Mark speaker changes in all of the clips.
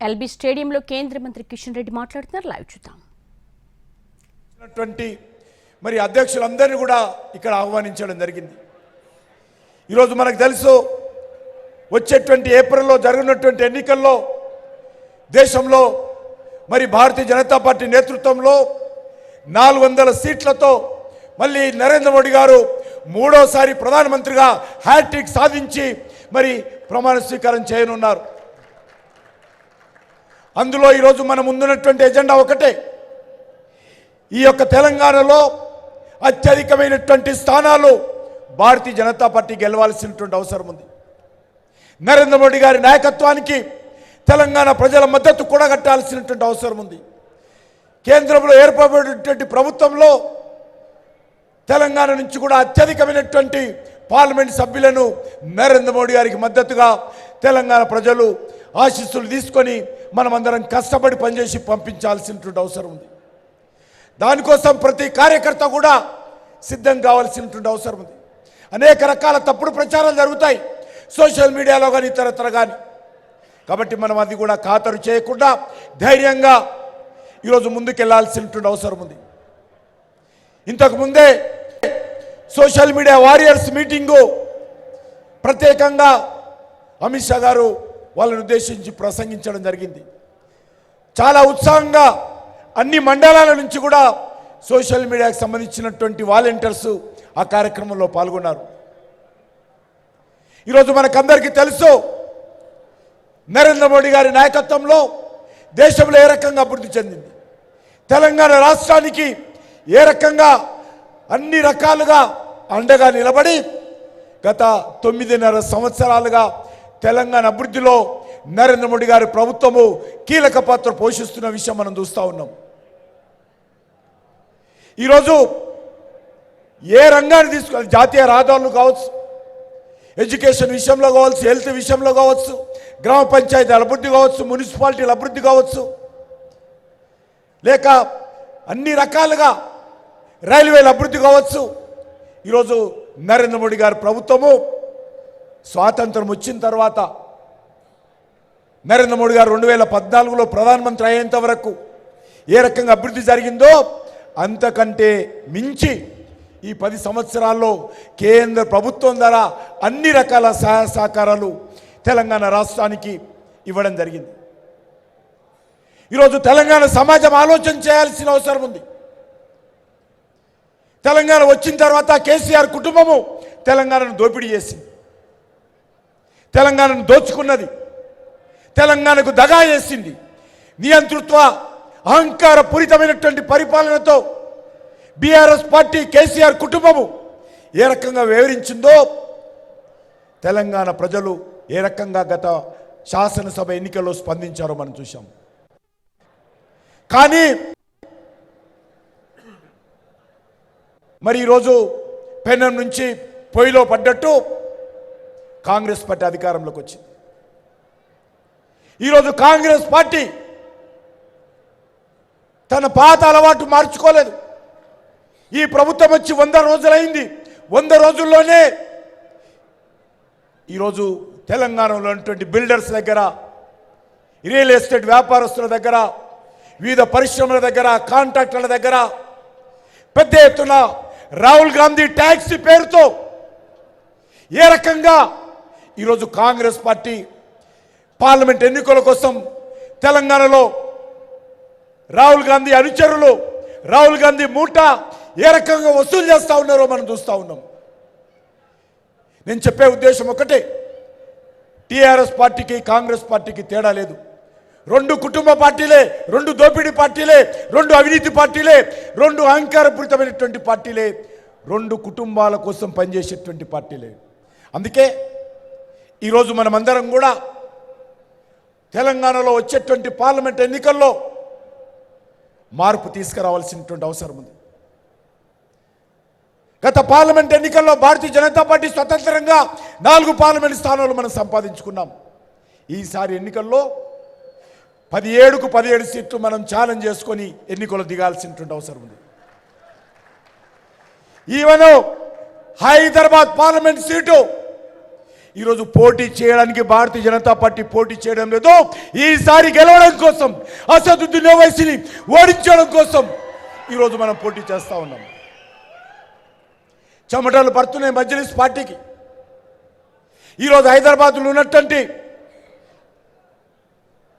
Speaker 1: LB స్టేడియంలో కేంద్ర మంత్రి కిషన్ రెడ్డి మాట్లాడుతున్నారు. లైవ్ చూద్దాం.
Speaker 2: మరి అధ్యక్షులందరినీ కూడా ఇక్కడ ఆహ్వానించడం జరిగింది. ఈరోజు మనకు తెలుసు వచ్చేటువంటి ఏప్రిల్లో జరగనటువంటి ఎన్నికల్లో దేశంలో మరి భారతీయ జనతా పార్టీ నేతృత్వంలో నాలుగు వందల సీట్లతో మళ్ళీ నరేంద్ర మోడీ గారు మూడోసారి ప్రధానమంత్రిగా హ్యాట్రిక్ సాధించి మరి ప్రమాణ స్వీకారం చేయనున్నారు. అందులో ఈరోజు మన ముందున్నటువంటి ఎజెండా ఒకటే. ఈ యొక్క తెలంగాణలో అత్యధికమైనటువంటి స్థానాలు భారతీయ జనతా పార్టీ గెలవాల్సినటువంటి అవసరం ఉంది. నరేంద్ర మోడీ గారి నాయకత్వానికి తెలంగాణ ప్రజల మద్దతు కూడా కట్టాల్సినటువంటి అవసరం ఉంది. కేంద్రంలో ఏర్పడినటువంటి ప్రభుత్వంలో తెలంగాణ నుంచి కూడా అత్యధికమైనటువంటి పార్లమెంట్ సభ్యులను నరేంద్ర మోడీ గారికి మద్దతుగా తెలంగాణ ప్రజలు ఆశీస్సులు తీసుకొని మనమందరం కష్టపడి పనిచేసి పంపించాల్సినటువంటి అవసరం ఉంది. దానికోసం ప్రతి కార్యకర్త కూడా సిద్ధం కావాల్సినటువంటి అవసరం ఉంది. అనేక రకాల తప్పుడు ప్రచారాలు జరుగుతాయి. సోషల్ మీడియాలో కానీ ఇతరత్ర కానీ కాబట్టి మనం అది కూడా ఖాతరు చేయకుండా ధైర్యంగా ఈరోజు ముందుకెళ్ళాల్సినటువంటి అవసరం ఉంది. ఇంతకుముందే సోషల్ మీడియా వారియర్స్ మీటింగు ప్రత్యేకంగా అమిత్ షా గారు వాళ్ళని ఉద్దేశించి ప్రసంగించడం జరిగింది. చాలా ఉత్సాహంగా అన్ని మండలాల నుంచి కూడా సోషల్ మీడియాకు సంబంధించినటువంటి వాలంటీర్స్ ఆ కార్యక్రమంలో పాల్గొన్నారు. ఈరోజు మనకందరికీ తెలుసు నరేంద్ర మోడీ గారి నాయకత్వంలో దేశంలో ఏ రకంగా అభివృద్ధి చెందింది. తెలంగాణ రాష్ట్రానికి ఏ రకంగా అన్ని రకాలుగా అండగా నిలబడి గత తొమ్మిదిన్నర సంవత్సరాలుగా తెలంగాణ అభివృద్ధిలో నరేంద్ర మోడీ గారి ప్రభుత్వము కీలక పాత్ర పోషిస్తున్న విషయం మనం చూస్తూ ఉన్నాం. ఈరోజు ఏ రంగాన్ని తీసుకోవాలి జాతీయ రహదారులు కావచ్చు ఎడ్యుకేషన్ విషయంలో కావచ్చు హెల్త్ విషయంలో కావచ్చు గ్రామ పంచాయతీ అభివృద్ధి కావచ్చు మున్సిపాలిటీల అభివృద్ధి కావచ్చు. లేక అన్ని రకాలుగా రైల్వేల అభివృద్ధి కావచ్చు. ఈరోజు నరేంద్ర మోడీ గారి ప్రభుత్వము స్వాతంత్రం వచ్చిన తర్వాత నరేంద్ర మోడీ గారు రెండు వేల పద్నాలుగులో ప్రధానమంత్రి అయ్యేంత వరకు ఏ రకంగా అభివృద్ధి జరిగిందో అంతకంటే మించి ఈ పది సంవత్సరాల్లో కేంద్ర ప్రభుత్వం ద్వారా అన్ని రకాల సహాయ సహకారాలు తెలంగాణ రాష్ట్రానికి ఇవ్వడం జరిగింది. ఈరోజు తెలంగాణ సమాజం ఆలోచన చేయాల్సిన అవసరం ఉంది. తెలంగాణ వచ్చిన తర్వాత కేసీఆర్ కుటుంబము తెలంగాణను దోపిడీ చేసింది. తెలంగాణను దోచుకున్నది. తెలంగాణకు దగా చేసింది నియంతృత్వ అహంకార పూరితమైనటువంటి పరిపాలనతో బీఆర్ఎస్ పార్టీ కేసీఆర్ కుటుంబము ఏ రకంగా వివరించిందో తెలంగాణ ప్రజలు ఏ రకంగా గత శాసనసభ ఎన్నికల్లో స్పందించారో మనం చూసాం కానీ మరి ఈరోజు పెనం నుంచి పొయ్యిలో పడ్డట్టు కాంగ్రెస్ పార్టీ అధికారంలోకి వచ్చింది. ఈరోజు కాంగ్రెస్ పార్టీ తన పాత అలవాటు మార్చుకోలేదు. ఈ ప్రభుత్వం వచ్చి వంద రోజులైంది. వంద రోజుల్లోనే ఈరోజు తెలంగాణలో ఉన్నటువంటి బిల్డర్స్ దగ్గర రియల్ ఎస్టేట్ వ్యాపారస్తుల దగ్గర వివిధ పరిశ్రమల దగ్గర కాంట్రాక్టర్ల దగ్గర పెద్ద ఎత్తున రాహుల్ గాంధీ ట్యాక్సీ పేరుతో ఏ రకంగా ఈరోజు కాంగ్రెస్ పార్టీ పార్లమెంట్ ఎన్నికల కోసం తెలంగాణలో రాహుల్ గాంధీ అనుచరులు రాహుల్ గాంధీ మూట ఏ రకంగా వసూలు చేస్తూ ఉన్నారో మనం చూస్తూ ఉన్నాం. నేను చెప్పే ఉద్దేశం ఒకటే టీఆర్ఎస్ పార్టీకి కాంగ్రెస్ పార్టీకి తేడా లేదు. రెండు కుటుంబ పార్టీలే రెండు దోపిడీ పార్టీలే రెండు అవినీతి పార్టీలే రెండు అహంకారపూరితమైనటువంటి పార్టీలే రెండు కుటుంబాల కోసం పనిచేసేటువంటి పార్టీలే. అందుకే ఈరోజు మనమందరం కూడా తెలంగాణలో వచ్చేటువంటి పార్లమెంట్ ఎన్నికల్లో మార్పు తీసుకురావాల్సినటువంటి అవసరం ఉంది. గత పార్లమెంట్ ఎన్నికల్లో భారతీయ జనతా పార్టీ స్వతంత్రంగా నాలుగు పార్లమెంట్ స్థానాలు మనం సంపాదించుకున్నాం. ఈసారి ఎన్నికల్లో పదిహేడుకు పదిహేడు సీట్లు మనం ఛాలెంజ్ చేసుకొని ఎన్నికలు దిగాల్సినటువంటి అవసరం ఉంది. ఈవెన్ హైదరాబాద్ పార్లమెంట్ సీటు ఈరోజు పోటీ చేయడానికి భారతీయ జనతా పార్టీ పోటీ చేయడం లేదు. ఈసారి గెలవడం కోసం అసదుద్దీన్ ఓవైసీని ఓడించడం కోసం ఈరోజు మనం పోటీ చేస్తా ఉన్నాం. చెమటలు పడుతున్నాయి మజ్లిస్ పార్టీకి. ఈరోజు హైదరాబాద్లో ఉన్నటువంటి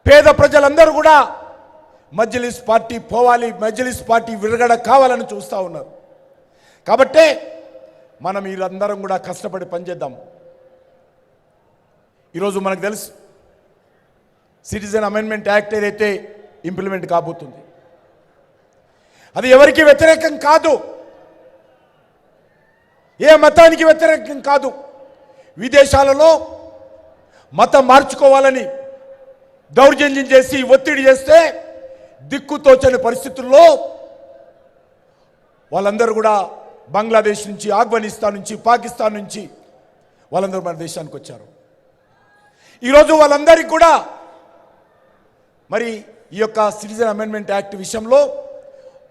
Speaker 2: పేద ప్రజలందరూ కూడా మజ్లిస్ పార్టీ పోవాలి మజ్లిస్ పార్టీ విరగడ కావాలని చూస్తూ ఉన్నారు. కాబట్టే మనం వీరందరం కూడా కష్టపడి పనిచేద్దాం. ఈరోజు మనకు తెలుసు. సిటిజన్ అమెండ్మెంట్ యాక్ట్ ఏదైతే ఇంప్లిమెంట్ కాబోతుంది. అది ఎవరికి వ్యతిరేకం కాదు. ఏ మతానికి వ్యతిరేకం కాదు. విదేశాలలో మతం మార్చుకోవాలని దౌర్జన్యం చేసి ఒత్తిడి చేస్తే దిక్కుతోచని పరిస్థితుల్లో వాళ్ళందరూ కూడా బంగ్లాదేశ్ నుంచి ఆఫ్ఘనిస్తాన్ నుంచి పాకిస్తాన్ నుంచి వాళ్ళందరూ మన దేశానికి వచ్చారు. ఈరోజు వాళ్ళందరికీ కూడా మరి ఈ యొక్క సిటిజన్ అమెండ్మెంట్ యాక్ట్ విషయంలో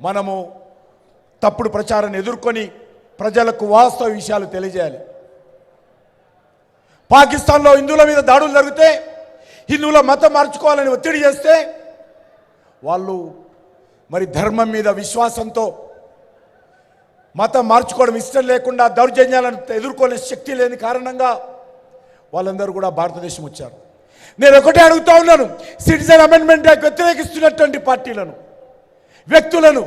Speaker 2: మనము తప్పుడు ప్రచారాన్ని ఎదుర్కొని ప్రజలకు వాస్తవ విషయాలు తెలియజేయాలి. పాకిస్తాన్లో హిందువుల మీద దాడులు జరిగితే హిందువుల మతం మార్చుకోవాలని ఒత్తిడి చేస్తే వాళ్ళు మరి ధర్మం మీద విశ్వాసంతో మతం మార్చుకోవడం ఇష్టం లేకుండా దౌర్జన్యాలను ఎదుర్కొనే శక్తి లేని కారణంగా వాళ్ళందరూ కూడా భారతదేశం వచ్చారు. నేను ఒకటే అడుగుతా ఉన్నాను సిటిజన్ అమెండ్మెంట్ యాక్ట్ వ్యతిరేకిస్తున్నటువంటి పార్టీలను వ్యక్తులను